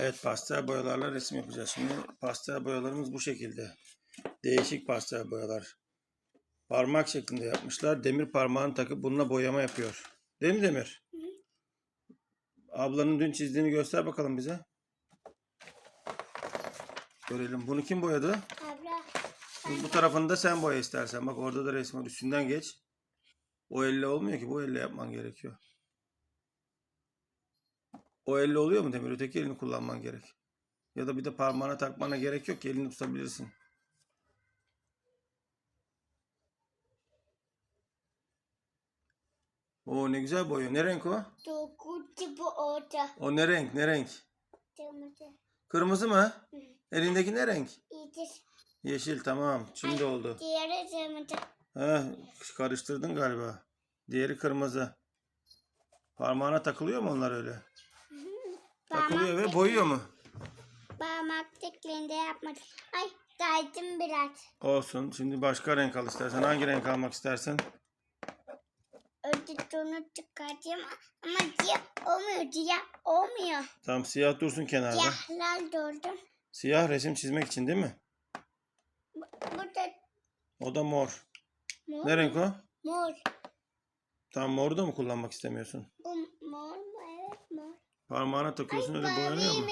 Evet pastel boyalarla resim yapacağız. Şimdi pastel boyalarımız bu şekilde. Değişik pastel boyalar. Parmak şeklinde yapmışlar. Demir parmağını takıp bununla boyama yapıyor. Değil mi Demir? Ablanın dün çizdiğini göster bakalım bize. Görelim. Bunu kim boyadı? Abla. Bu, bu tarafını da sen boya istersen. Bak orada da resmi var. Üstünden geç. O elle olmuyor ki. Bu elle yapman gerekiyor. O elle oluyor mu Demir? Öteki elini kullanman gerek. Ya da bir de parmağına takmana gerek yok ki. Elini tutabilirsin. Oo ne güzel boya. Ne renk o? Dokuz gibi orada. O ne renk? Ne renk? Kırmızı. Kırmızı mı? Elindeki ne renk? İyidir. Yeşil tamam. Şimdi oldu. Diğeri kırmızı. Heh, karıştırdın galiba. Diğeri kırmızı. Parmağına takılıyor mu onlar öyle? Takılıyor ve boyuyor mu? Parmak tıklığında yapmadım. Ay daydım biraz. Olsun. Şimdi başka renk al istersen. Hangi renk almak istersen? Ödütünü çıkartayım ama diye olmuyor diye olmuyor. Tamam siyah dursun kenarda. Siyahlar doldum. Siyah resim çizmek için değil mi? Burada O da mor. mor. Ne renk o? Mor. Tam moru da mı kullanmak istemiyorsun? Bu mor mu? Evet mor. Parmağına takıyorsun öyle boyanıyor mu?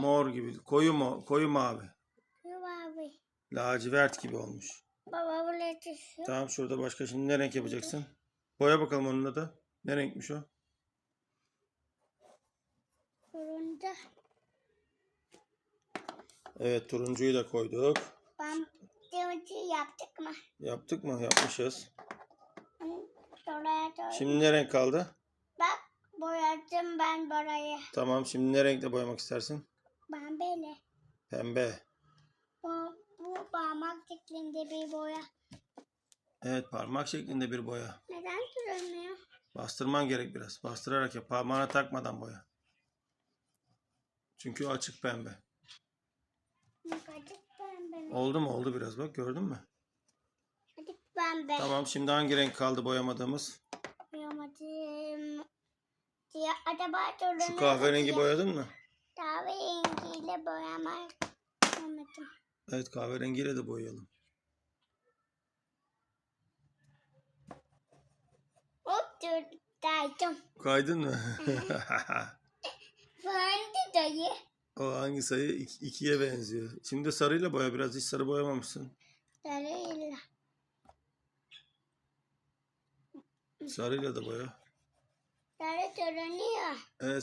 Mor gibi. Koyu mu? Koyu mavi. Bu Mavi. Lacivert gibi olmuş. Baba bu ne düşüyor? Tamam şurada başka şimdi ne renk yapacaksın? Boya bakalım onunla da. Ne renkmiş o? Turuncu. Evet turuncuyu da koyduk. Ben turuncu yaptık mı? Yaptık mı? Yapmışız. Şimdi ne renk kaldı? Bak boyadım ben burayı. Tamam şimdi ne renkle boyamak istersin? Ben böyle. Pembe. Bu, bu parmak şeklinde bir boya. Evet parmak şeklinde bir boya. Neden sürülmüyor? Bastırman gerek biraz. Bastırarak yap. Parmağına takmadan boya. Çünkü o açık pembe. Acık pembe mi? Oldu mu? Oldu biraz bak gördün mü? Acık pembe. Tamam şimdi hangi renk kaldı boyamadığımız? Diye acaba turuncu. Şu kahverengi boyadın mı? Kahverengiyle boyamak istemedim. Evet kahverengiyle de boyayalım. Hop dur daydım. Kaydın mı? Fırındı dayı. o hangi sayı? İk- ikiye benziyor. Şimdi sarıyla boya biraz. Hiç sarı boyamamışsın. Sarıyla. Sarıyla da boya. Sarı turuncu. Evet